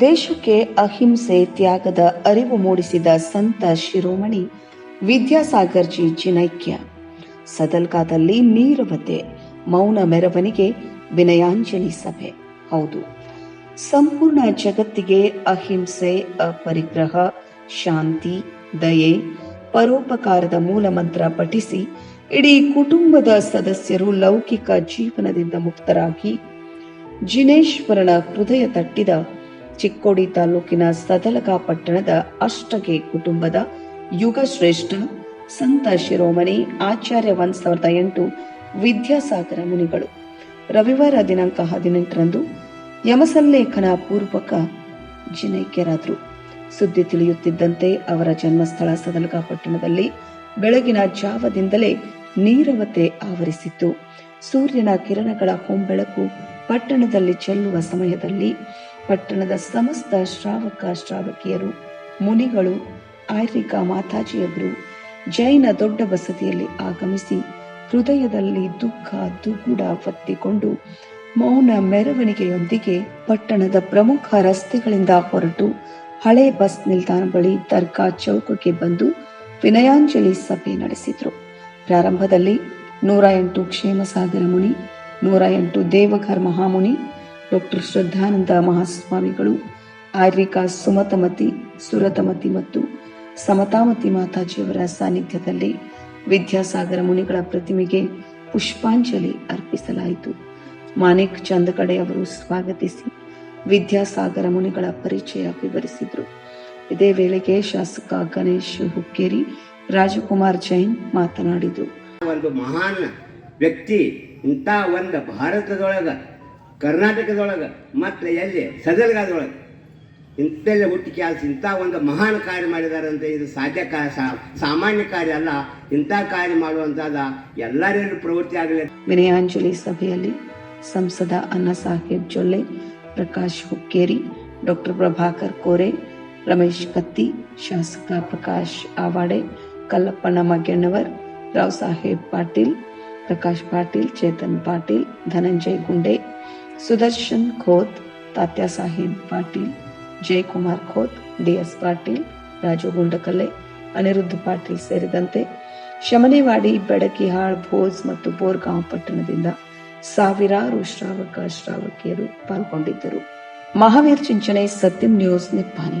ದೇಶಕ್ಕೆ ಅಹಿಂಸೆ ತ್ಯಾಗದ ಅರಿವು ಮೂಡಿಸಿದ ಸಂತ ಶಿರೋಮಣಿ ವಿದ್ಯಾಸಾಗರ್ಜಿ ಜಿನೈಕ್ಯ ಸದಲ್ಗಾದಲ್ಲಿ ನೀರವತೆ, ಮೌನ ಮೆರವಣಿಗೆ, ವಿನಯಾಂಜಲಿ ಸಭೆ. ಹೌದು. ಸಂಪೂರ್ಣ ಜಗತ್ತಿಗೆ ಅಹಿಂಸೆ, ಅಪರಿಗ್ರಹ, ಶಾಂತಿ, ದಯೆ, ಪರೋಪಕಾರದ ಮೂಲ ಮಂತ್ರ ಪಠಿಸಿ, ಇಡೀ ಕುಟುಂಬದ ಸದಸ್ಯರು ಲೌಕಿಕ ಜೀವನದಿಂದ ಮುಕ್ತರಾಗಿ, ಜಿನೇಶ್ವರನ ಹೃದಯ ತಟ್ಟಿದ ಚಿಕ್ಕೋಡಿ ತಾಲೂಕಿನ ಸದಲಗ ಪಟ್ಟಣದ ಅಷ್ಟಗೆ ಕುಟುಂಬದ ಯುಗ ಶ್ರೇಷ್ಠ ಸಂತ ಶಿರೋಮಣಿ ಆಚಾರ್ಯ ಒಂದ್ ಸಾವಿರದ ಎಂಟು ವಿದ್ಯಾಸಾಗರ ಮುನಿಗಳು. ರವಿವಾರ ದಿನಾಂಕ ಹದಿನೆಂಟರಂದು ಯಮಸಲ್ಲೇಖನ ಪೂರ್ವಕ ಜಿನೈಕ್ಯರಾದರು. ಸುದ್ದಿ ತಿಳಿಯುತ್ತಿದ್ದಂತೆ ಅವರ ಜನ್ಮಸ್ಥಳ ಸದಲಗ ಪಟ್ಟಣದಲ್ಲಿ ಬೆಳಗಿನ ಜಾವದಿಂದಲೇ ನೀರವತೆ ಆವರಿಸಿತ್ತು. ಸೂರ್ಯನ ಕಿರಣಗಳ ಹೊಂಬೆಳಕು ಪಟ್ಟಣದಲ್ಲಿ ಚೆಲ್ಲುವ ಸಮಯದಲ್ಲಿ ಪಟ್ಟಣದ ಸಮಸ್ತ ಶ್ರಾವಕ ಶ್ರಾವಕಿಯರು, ಮುನಿಗಳು ಆಯ್ರಿಕ ಮಾತಾಜಿಯವರು ಜೈನ ದೊಡ್ಡ ಬಸದಿಯಲ್ಲಿ ಆಗಮಿಸಿ ಹೃದಯದಲ್ಲಿ ದುಃಖ ದುಗುಡ ಪತ್ತಿಕೊಂಡು ಮೌನ ಮೆರವಣಿಗೆಯೊಂದಿಗೆ ಪಟ್ಟಣದ ಪ್ರಮುಖ ರಸ್ತೆಗಳಿಂದ ಹೊರಟು ಹಳೆ ಬಸ್ ನಿಲ್ದಾಣ ಬಳಿ ದರ್ಗಾ ಚೌಕಕ್ಕೆ ಬಂದು ವಿನಯಾಂಜಲಿ ಸಭೆ ನಡೆಸಿದ್ರು. ಪ್ರಾರಂಭದಲ್ಲಿ ನೂರ ಎಂಟು ಕ್ಷೇಮಸಾಗರ ಮುನಿ, ನೂರ ಎಂಟು ದೇವಘರ್ ಮಹಾಮುನಿ ಡಾಕ್ಟರ್ ಶ್ರದ್ಧಾನಂದ ಮಹಾಸ್ವಾಮಿಗಳು ಆರ್ಯಿಕಾ ಸುಮತಮತಿ, ಸುರತಮತಿ ಮತ್ತು ಸಮತಾಮತಿ ಮಾತಾಜಿಯವರ ಸಾನ್ನಿಧ್ಯದಲ್ಲಿ ವಿದ್ಯಾಸಾಗರ ಮುನಿಗಳ ಪ್ರತಿಮೆಗೆ ಪುಷ್ಪಾಂಜಲಿ ಅರ್ಪಿಸಲಾಯಿತು. ಮಾನಿಕ್ ಚಂದಕಡೆ ಅವರು ಸ್ವಾಗತಿಸಿ ವಿದ್ಯಾಸಾಗರ ಮುನಿಗಳ ಪರಿಚಯ ವಿವರಿಸಿದರು. ಇದೇ ವೇಳೆಗೆ ಶಾಸಕ ಗಣೇಶ್ ಹುಕ್ಕೇರಿ, ರಾಜಕುಮಾರ್ ಜೈನ್ ಮಾತನಾಡಿದರು. ಒಂದು ಮಹಾನ್ ವ್ಯಕ್ತಿ ಇಂಥ ಒಂದು ಭಾರತದೊಳಗೆ ಕರ್ನಾಟಕದೊಳಗೆ ಮತ್ತು ಎಲ್ಲಿ ಸದಲ್ಗಾದೊಳಗೆ ಇಂಥೆಲ್ಲ ಹುಟ್ಟಿ ಕೆಲಸ ಇಂಥ ಒಂದು ಮಹಾನ್ ಕಾರ್ಯ ಮಾಡಿದ್ದಾರೆ ಅಂತ ಇದು ಸಾಧ್ಯ ಸಾಮಾನ್ಯ ಕಾರ್ಯ ಅಲ್ಲ. ಇಂಥ ಕಾರ್ಯ ಮಾಡುವಂಥದ ಎಲ್ಲರಿಗೂ ಪ್ರವೃತ್ತಿ ಆಗಲಿ. ವಿನಯಾಂಜಲಿ ಸಭೆಯಲ್ಲಿ ಸಂಸದ ಅನ್ನ ಸಾಹೇಬ್ ಜೊಲ್ಲೆ, ಪ್ರಕಾಶ್ ಹುಕ್ಕೇರಿ, ಡಾಕ್ಟರ್ ಪ್ರಭಾಕರ್ ಕೋರೆ, ರಮೇಶ್ ಕತ್ತಿ, ಶಾಸಕ ಪ್ರಕಾಶ್ ಆವಾಡೆ, ಕಲ್ಲಪ್ಪಣ್ಣ ಮಗ್ಗಣ್ಣವರ್, ರಾವ್ ಸಾಹೇಬ್ ಪಾಟೀಲ್, ಪ್ರಕಾಶ್ ಪಾಟೀಲ್, ಚೇತನ್ ಪಾಟೀಲ್, ಧನಂಜಯ್ ಗುಂಡೆ ಸುದರ್ಶನ್ ಖೋತ್ ತಾತ್ಯ ಸಾಹೇಬ್ ಪಾಟೀಲ್ ಜಯಕುಮಾರ್ ಖೋತ್ ಡಿಎಸ್ ಪಾಟೀಲ್ ರಾಜು ಗುಂಡಕಲ್ಲೆ ಅನಿರುದ್ಧ ಪಾಟೀಲ್ ಸೇರಿದಂತೆ ಶಮನೇವಾಡಿ, ಬೆಡಕಿಹಾಳ್, ಭೋಜ್ ಮತ್ತು ಬೋರ್ಗಾಂವ್ ಪಟ್ಟಣದಿಂದ ಸಾವಿರಾರು ಶ್ರಾವಕ ಶ್ರಾವಕಿಯರು ಪಾಲ್ಗೊಂಡಿದ್ದರು. ಮಹಾವೀರ್ ಚಿಂಚನೆ ಸತ್ಯಂ ನ್ಯೂಸ್ ನಿಪ್ಪಾನಿ